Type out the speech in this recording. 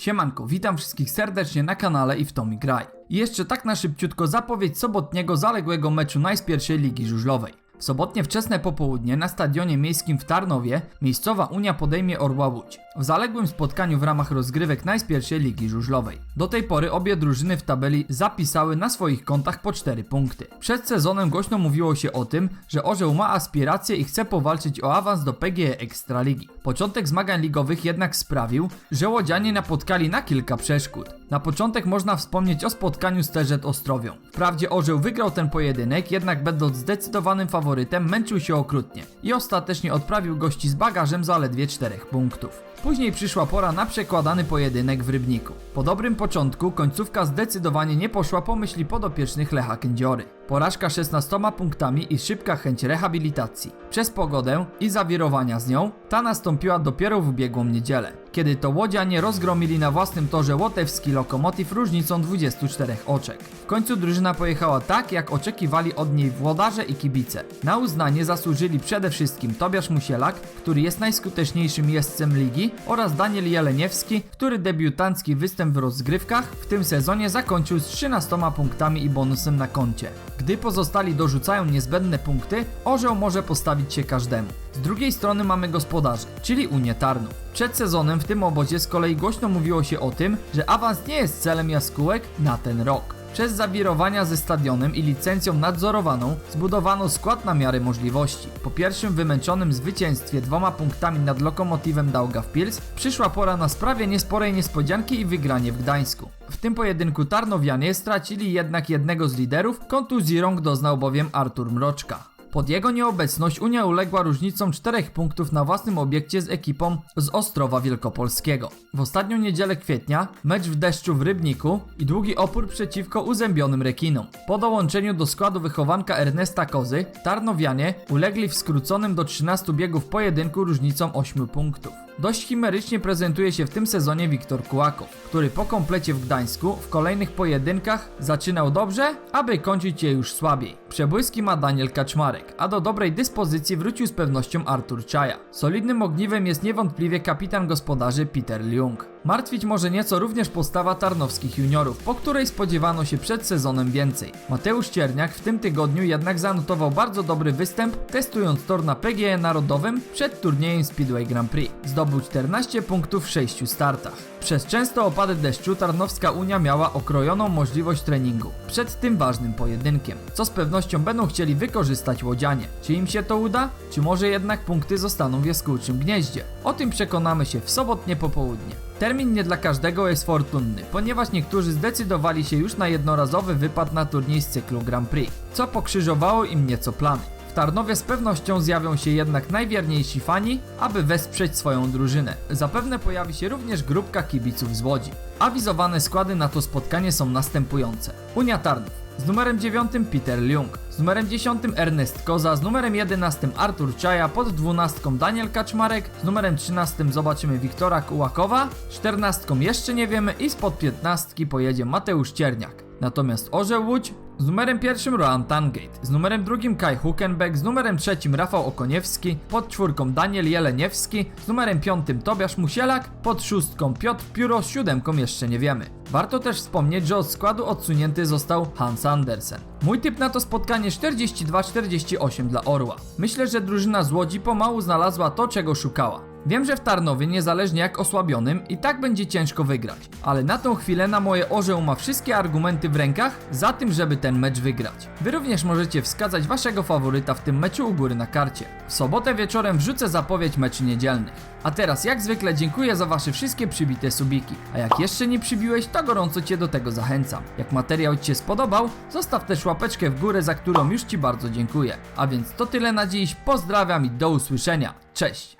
Siemanko, witam wszystkich serdecznie na kanale i w Tomi Graj. I jeszcze tak na szybciutko zapowiedź sobotniego zaległego meczu najspierszej ligi żużlowej. W sobotnie wczesne popołudnie na stadionie miejskim w Tarnowie miejscowa Unia podejmie Orła Łódź w zaległym spotkaniu w ramach rozgrywek najspierszej ligi żużlowej. Do tej pory obie drużyny w tabeli zapisały na swoich kontach po 4 punkty. Przed sezonem głośno mówiło się o tym, że Orzeł ma aspiracje i chce powalczyć o awans do PGE Ekstraligi. Początek zmagań ligowych jednak sprawił, że łodzianie napotkali na kilka przeszkód. Na początek można wspomnieć o spotkaniu z TZ Ostrowią. Wprawdzie Orzeł wygrał ten pojedynek, jednak będąc zdecydowanym faworytem męczył się okrutnie i ostatecznie odprawił gości z bagażem zaledwie 4 punktów. Później przyszła pora na przekładany pojedynek w Rybniku. Po dobrym początku końcówka zdecydowanie nie poszła po myśli podopiecznych Lecha Kędziory. Porażka 16 punktami i szybka chęć rehabilitacji. Przez pogodę i zawirowania z nią, ta nastąpiła dopiero w ubiegłą niedzielę, kiedy to łodzianie rozgromili na własnym torze łotewski lokomotiv różnicą 24 oczek. W końcu drużyna pojechała tak, jak oczekiwali od niej włodarze i kibice. Na uznanie zasłużyli przede wszystkim Tobiasz Musielak, który jest najskuteczniejszym jeźdźcem ligi oraz Daniel Jeleniewski, który debiutancki występ w rozgrywkach w tym sezonie zakończył z 13 punktami i bonusem na koncie. Gdy pozostali dorzucają niezbędne punkty, orzeł może postawić się każdemu. Z drugiej strony mamy gospodarzy, czyli Unię Tarnów. Przed sezonem w tym obozie z kolei głośno mówiło się o tym, że awans nie jest celem jaskółek na ten rok. Przez zawirowania ze stadionem i licencją nadzorowaną zbudowano skład na miarę możliwości. Po pierwszym wymęczonym zwycięstwie dwoma punktami nad lokomotywem Daugavpils przyszła pora na sprawienie sporej niespodzianki i wygranie w Gdańsku. W tym pojedynku Tarnowianie stracili jednak jednego z liderów, kontuzji rąk doznał bowiem Artur Mroczka. Pod jego nieobecność Unia uległa różnicą 4 punktów na własnym obiekcie z ekipą z Ostrowa Wielkopolskiego. W ostatnią niedzielę kwietnia mecz w deszczu w Rybniku i długi opór przeciwko uzębionym rekinom. Po dołączeniu do składu wychowanka Ernesta Kozy, Tarnowianie ulegli w skróconym do 13 biegów pojedynku różnicą 8 punktów. Dość chimerycznie prezentuje się w tym sezonie Wiktor Kułakow, który po komplecie w Gdańsku w kolejnych pojedynkach zaczynał dobrze, aby kończyć je już słabiej. Przebłyski ma Daniel Kaczmarek, a do dobrej dyspozycji wrócił z pewnością Artur Czaja. Solidnym ogniwem jest niewątpliwie kapitan gospodarzy Peter Ljung. Martwić może nieco również postawa tarnowskich juniorów, po której spodziewano się przed sezonem więcej. Mateusz Cierniak w tym tygodniu jednak zanotował bardzo dobry występ, testując tor na PGE Narodowym przed turniejem Speedway Grand Prix. Zdobył 14 punktów w 6 startach. Przez częste opady deszczu Tarnowska Unia miała okrojoną możliwość treningu przed tym ważnym pojedynkiem, co z pewnością będą chcieli wykorzystać łodzianie. Czy im się to uda? Czy może jednak punkty zostaną w jaskółczym gnieździe? O tym przekonamy się w sobotnie popołudnie. Termin nie dla każdego jest fortunny, ponieważ niektórzy zdecydowali się już na jednorazowy wypad na turniej z cyklu Grand Prix, co pokrzyżowało im nieco plany. W Tarnowie z pewnością zjawią się jednak najwierniejsi fani, aby wesprzeć swoją drużynę. Zapewne pojawi się również grupka kibiców z Łodzi. Awizowane składy na to spotkanie są następujące. Unia Tarnów. Z numerem 9 Peter Ljung, z numerem 10 Ernest Koza, z numerem 11 Artur Czaja, pod 12 Daniel Kaczmarek, z numerem 13 zobaczymy Wiktora Kułakowa, 14 jeszcze nie wiemy i spod 15 pojedzie Mateusz Cierniak. Natomiast Orzeł Łódź z numerem pierwszym Roan Tangate, z numerem drugim Kai Huckenbeck, z numerem trzecim Rafał Okoniewski, pod czwórką Daniel Jeleniewski, z numerem piątym Tobiasz Musielak, pod szóstką Piotr Pióro, z siódemką jeszcze nie wiemy. Warto też wspomnieć, że od składu odsunięty został Hans Andersen. Mój typ na to spotkanie 42-48 dla Orła. Myślę, że drużyna z Łodzi pomału znalazła to, czego szukała. Wiem, że w Tarnowie, niezależnie jak osłabionym, i tak będzie ciężko wygrać, ale na tą chwilę na moje orzeł ma wszystkie argumenty w rękach za tym, żeby ten mecz wygrać. Wy również możecie wskazać waszego faworyta w tym meczu u góry na karcie. W sobotę wieczorem wrzucę zapowiedź meczu niedzielnych. A teraz jak zwykle dziękuję za wasze wszystkie przybite subiki, a jak jeszcze nie przybiłeś, to gorąco cię do tego zachęcam. Jak materiał ci się spodobał, zostaw też łapeczkę w górę, za którą już ci bardzo dziękuję. A więc to tyle na dziś, pozdrawiam i do usłyszenia. Cześć!